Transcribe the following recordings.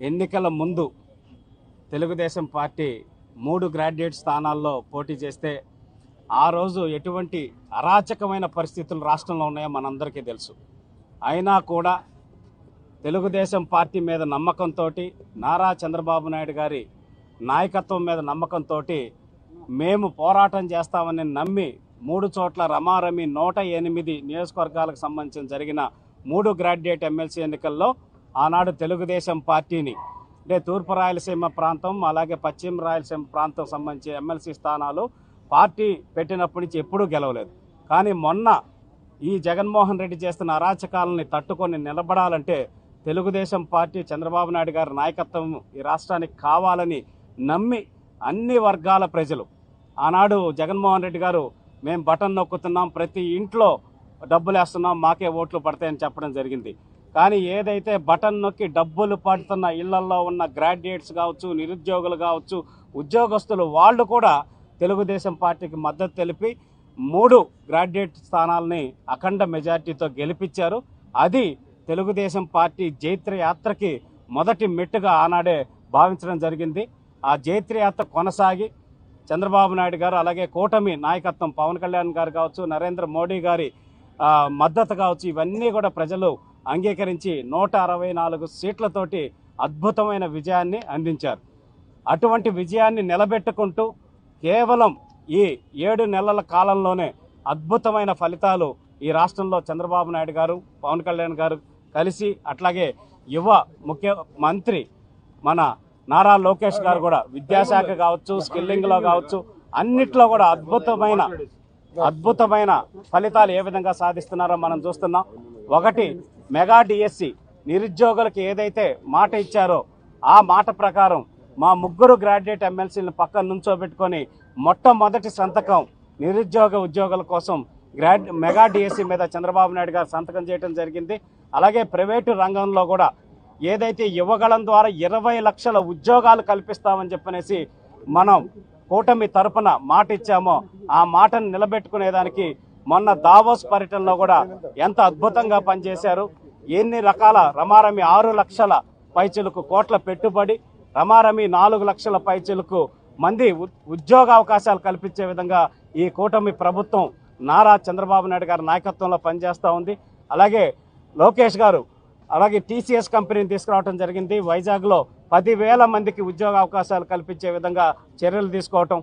ఎన్నికల ముందు తెలుగుదేశం పార్టీ మూడు గ్రాడ్యుయేట్ స్థానాల్లో పోటీ చేస్తే ఆ రోజు ఎటువంటి అరాచకమైన పరిస్థితులు రాష్ట్రంలో ఉన్నాయో మనందరికీ తెలుసు. అయినా కూడా తెలుగుదేశం పార్టీ మీద నమ్మకంతో నారా చంద్రబాబు నాయుడు గారి నాయకత్వం మీద నమ్మకంతో మేము పోరాటం చేస్తామని నమ్మి మూడు చోట్ల రమారమి నూట ఎనిమిది నియోజకవర్గాలకు సంబంధించిన జరిగిన మూడు గ్రాడ్యుయేట్ ఎమ్మెల్సీ ఎన్నికల్లో ఆనాడు తెలుగుదేశం పార్టీని అంటే తూర్పు రాయలసీమ ప్రాంతం అలాగే పశ్చిమ రాయలసీమ ప్రాంతం సంబంధించి ఎమ్మెల్సీ స్థానాలు పార్టీ పెట్టినప్పటి నుంచి ఎప్పుడూ గెలవలేదు. కానీ మొన్న ఈ జగన్మోహన్ రెడ్డి చేస్తున్న అరాచకాలని తట్టుకొని నిలబడాలంటే తెలుగుదేశం పార్టీ చంద్రబాబు నాయుడు గారి నాయకత్వం ఈ రాష్ట్రానికి కావాలని నమ్మి అన్ని వర్గాల ప్రజలు ఆనాడు జగన్మోహన్ రెడ్డి గారు మేము బటన్ నొక్కుతున్నాం ప్రతి ఇంట్లో డబ్బులు వేస్తున్నాం మాకే ఓట్లు పడతాయని చెప్పడం జరిగింది. కానీ ఏదైతే బటన్ నొక్కి డబ్బులు పడుతున్న ఇళ్ళలో ఉన్న గ్రాడ్యుయేట్స్ కావచ్చు నిరుద్యోగులు కావచ్చు ఉద్యోగస్తులు వాళ్ళు కూడా తెలుగుదేశం పార్టీకి మద్దతు తెలిపి మూడు గ్రాడ్యుయేట్ స్థానాలని అఖండ మెజార్టీతో గెలిపించారు. అది తెలుగుదేశం పార్టీ జైత్ర యాత్రకి మొదటి మెట్టుగా ఆనాడే భావించడం జరిగింది. ఆ జైత్ర యాత్ర కొనసాగి చంద్రబాబు నాయుడు గారు అలాగే కూటమి నాయకత్వం పవన్ కళ్యాణ్ గారు కావచ్చు నరేంద్ర మోడీ గారి మద్దతు కావచ్చు ఇవన్నీ కూడా ప్రజలు అంగీకరించి నూట అరవై నాలుగు సీట్లతోటి అద్భుతమైన విజయాన్ని అందించారు. అటువంటి విజయాన్ని నిలబెట్టుకుంటూ కేవలం ఈ ఏడు నెలల కాలంలోనే అద్భుతమైన ఫలితాలు ఈ రాష్ట్రంలో చంద్రబాబు నాయుడు గారు పవన్ కళ్యాణ్ గారు కలిసి అట్లాగే యువ ముఖ్య మంత్రి మన నారా లోకేష్ గారు కూడా విద్యాశాఖ కావచ్చు స్కిల్లింగ్లో కావచ్చు అన్నిట్లో కూడా అద్భుతమైన అద్భుతమైన ఫలితాలు ఏ విధంగా సాధిస్తున్నారో మనం చూస్తున్నాం. ఒకటి మెగా డిఎస్సి నిరుద్యోగులకు ఏదైతే మాట ఇచ్చారో ఆ మాట ప్రకారం మా ముగ్గురు గ్రాడ్యుయేట్ ఎమ్మెల్సీలను పక్కన నుంచోబెట్టుకొని మొట్టమొదటి సంతకం నిరుద్యోగ ఉద్యోగుల కోసం గ్రాడ్ మెగా డిఎస్సి మీద చంద్రబాబు నాయుడు గారు సంతకం చేయడం జరిగింది. అలాగే ప్రైవేటు రంగంలో కూడా ఏదైతే యువగళం ద్వారా ఇరవై లక్షల ఉద్యోగాలు కల్పిస్తామని చెప్పనేసి మనం కూటమి తరపున మాట ఇచ్చామో ఆ మాటను నిలబెట్టుకునేదానికి మొన్న దావోస్ పర్యటనలో కూడా ఎంత అద్భుతంగా పనిచేశారు. ఎన్ని రకాల రమారమి ఆరు లక్షల పైచలకు కోట్ల పెట్టుబడి రమారమి నాలుగు లక్షల పైచలకు మంది ఉ- ఉద్యోగ అవకాశాలు కల్పించే విధంగా ఈ కూటమి ప్రభుత్వం నారా చంద్రబాబు నాయుడు గారి నాయకత్వంలో పనిచేస్తూ ఉంది. అలాగే లోకేష్ గారు అలాగే టీసీఎస్ కంపెనీని తీసుకురావడం జరిగింది. వైజాగ్లో పదివేల మందికి ఉద్యోగ అవకాశాలు కల్పించే విధంగా చర్యలు తీసుకోవటం.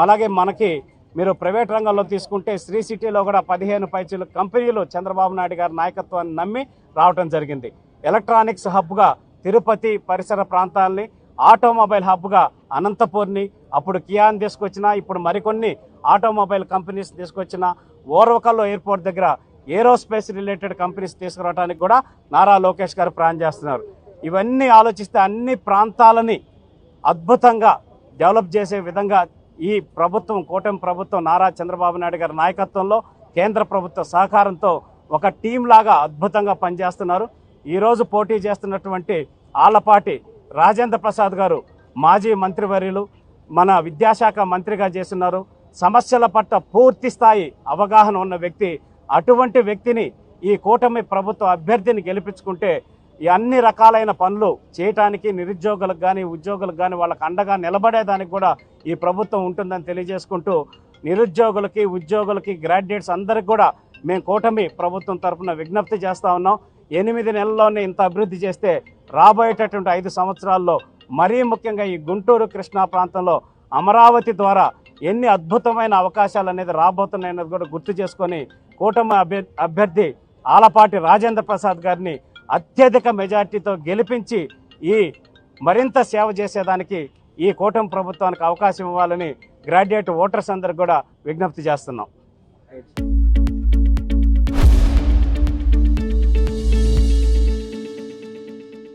అలాగే మనకి మీరు ప్రైవేట్ రంగంలో తీసుకుంటే శ్రీ సిటీలో కూడా పదిహేను పైచీలు కంపెనీలు చంద్రబాబు నాయుడు గారి నాయకత్వాన్ని నమ్మి రావటం జరిగింది. ఎలక్ట్రానిక్స్ హబ్గా తిరుపతి పరిసర ప్రాంతాల్ని ఆటోమొబైల్ హబ్గా అనంతపూర్ని అప్పుడు కియాన్ తీసుకొచ్చిన ఇప్పుడు మరికొన్ని ఆటోమొబైల్ కంపెనీస్ తీసుకొచ్చిన ఓర్వకల్లో ఎయిర్పోర్ట్ దగ్గర ఏరోస్పేస్ రిలేటెడ్ కంపెనీస్ తీసుకురావడానికి కూడా నారా లోకేష్ గారు ప్లాన్ చేస్తున్నారు. ఇవన్నీ ఆలోచిస్తే అన్ని ప్రాంతాలని అద్భుతంగా డెవలప్ చేసే విధంగా ఈ ప్రభుత్వం కూటమి ప్రభుత్వం నారా చంద్రబాబు నాయుడు గారి నాయకత్వంలో కేంద్ర ప్రభుత్వ సహకారంతో ఒక టీం లాగా అద్భుతంగా పనిచేస్తున్నారు. ఈరోజు పోటీ చేస్తున్నటువంటి ఆలపాటి రాజేంద్ర ప్రసాద్ గారు మాజీ మంత్రివర్యులు మన విద్యాశాఖ మంత్రిగా చేస్తున్నారు. సమస్యల పట్ల పూర్తి స్థాయి అవగాహన ఉన్న వ్యక్తి అటువంటి వ్యక్తిని ఈ కూటమి ప్రభుత్వ అభ్యర్థిని గెలిపించుకుంటే ఈ అన్ని రకాలైన పనులు చేయటానికి నిరుద్యోగులకు కానీ ఉద్యోగులకు కానీ వాళ్ళకు అండగా నిలబడేదానికి కూడా ఈ ప్రభుత్వం ఉంటుందని తెలియజేసుకుంటూ నిరుద్యోగులకి ఉద్యోగులకి గ్రాడ్యుయేట్స్ అందరికి కూడా మేము కూటమి ప్రభుత్వం తరఫున విజ్ఞప్తి చేస్తూ ఉన్నాం. ఎనిమిది నెలల్లోనే ఇంత అభివృద్ధి చేస్తే రాబోయేటటువంటి ఐదు సంవత్సరాల్లో మరీ ముఖ్యంగా ఈ గుంటూరు కృష్ణా ప్రాంతంలో అమరావతి ద్వారా ఎన్ని అద్భుతమైన అవకాశాలు అనేది రాబోతున్నాయన్నది కూడా గుర్తు చేసుకొని కూటమి అభ్యర్థి ఆలపాటి రాజేంద్ర ప్రసాద్ గారిని అత్యధిక మెజార్టీతో గెలిపించి ఈ మరింత సేవ చేసేదానికి ఈ కూటమి ప్రభుత్వానికి అవకాశం ఇవ్వాలని గ్రాడ్యుయేట్ ఓటర్స్ అందరికి కూడా విజ్ఞప్తి చేస్తున్నాం.